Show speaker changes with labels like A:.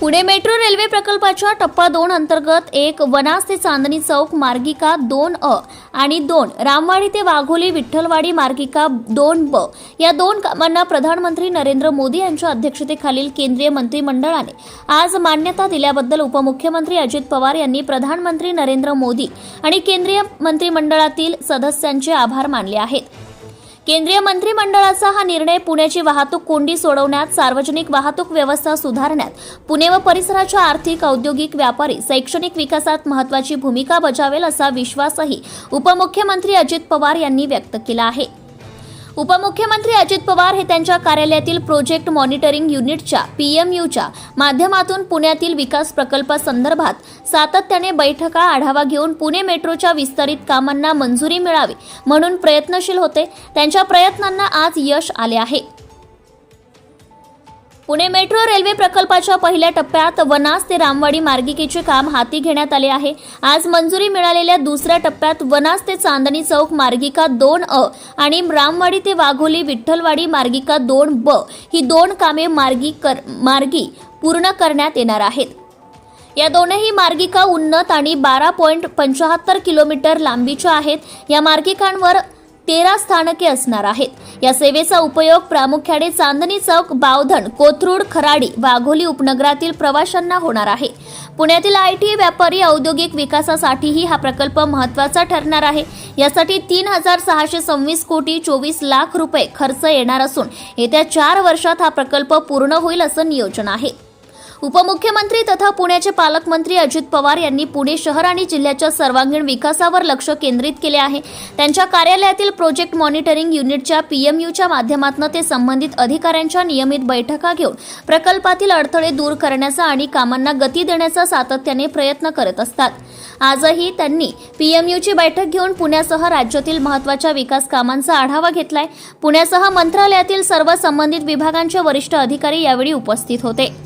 A: Pune metro railway प्रकल्पाच्या टप्पा दोन अंतर्गत एक वनास ते चांदणी चौक मार्गिका दोन अ आणि दोन रामवाडी ते वाघोली विठ्ठलवाडी मार्गिका दोन ब या दोन कामांना प्रधानमंत्री नरेंद्र मोदी यांच्या अध्यक्षतेखालील केंद्रीय मंत्रिमंडळाने आज मान्यता दिल्याबद्दल उपमुख्यमंत्री अजित पवार यांनी प्रधानमंत्री नरेंद्र मोदी आणि केंद्रीय मंत्रिमंडळातील सदस्यांचे आभार मानले आहेत. केंद्रीय मंत्रिमंडळाचा हा निर्णय पुण्याची वाहतूक कोंडी सोडवण्यात सार्वजनिक वाहतूक व्यवस्था सुधारण्यात पुणे व परिसराच्या आर्थिक औद्योगिक व्यापारी शैक्षणिक विकासात महत्वाची भूमिका बजावेल असा विश्वासही उपमुख्यमंत्री अजित पवार यांनी व्यक्त केला आहे. उपमुख्यमंत्री अजित पवार हे त्यांच्या कार्यालयातील प्रोजेक्ट मॉनिटरिंग युनिटच्या पीएमयूच्या माध्यमातून पुण्यातील विकास प्रकल्पासंदर्भात सातत्याने बैठका आढावा घेऊन पुणे मेट्रोच्या विस्तारित कामांना मंजुरी मिळावी म्हणून प्रयत्नशील होते. त्यांच्या प्रयत्नांना आज यश आले आहे. पुणे मेट्रो रेल्वे प्रकल्पाच्या पहिल्या टप्प्यात वनास ते रामवाडी मार्गिकेचे काम हाती घेण्यात आले आहे. आज मंजुरी मिळालेल्या दुसऱ्या टप्प्यात वनास ते चांदणी चौक मार्गिका दोन अ आणि रामवाडी ते वाघोली विठ्ठलवाडी मार्गिका दोन ब ही दोन कामे मार्गी कर मार्गी पूर्ण करण्यात येणार आहेत. या दोनही मार्गिका उन्नत आणि बारा पॉईंट पंचाहत्तर किलोमीटर लांबीच्या आहेत. या मार्गिकांवर तेरा स्थानके असणार आहेत. या सेवेचा उपयोग प्रामुख्याने चांदणी चौक बावधन कोथरूड खराडी वाघोली उपनगरातील प्रवाशांना होणार आहे. पुण्यातील आय टी व्यापारी औद्योगिक विकासासाठीही हा प्रकल्प महत्त्वाचा ठरणार आहे. यासाठी तीन हजार सहाशे सव्वीस कोटी चोवीस लाख रुपये खर्च येणार असून येत्या चार वर्षात हा प्रकल्प पूर्ण होईल असं नियोजन आहे. उपमुख्यमंत्री तथा पुण्याचे पालकमंत्री अजित पवार यांनी पुणे शहर आणि जिल्ह्याच्या सर्वांगीण विकासावर लक्ष केंद्रित केले आहे. त्यांच्या कार्यालयातील प्रोजेक्ट मॉनिटरिंग युनिटच्या पीएमयूच्या माध्यमातून ते संबंधित अधिकाऱ्यांच्या नियमित बैठका घेऊन प्रकल्पातील अडथळे दूर करण्याचा आणि कामांना गती देण्याचा सातत्याने प्रयत्न करत असतात. आजही त्यांनी पीएमयूची बैठक घेऊन पुण्यासह राज्यातील महत्त्वाच्या विकास कामांचा आढावा घेतलाय. पुण्यासह मंत्रालयातील सर्व संबंधित विभागांचे वरिष्ठ अधिकारी यावेळी उपस्थित होते.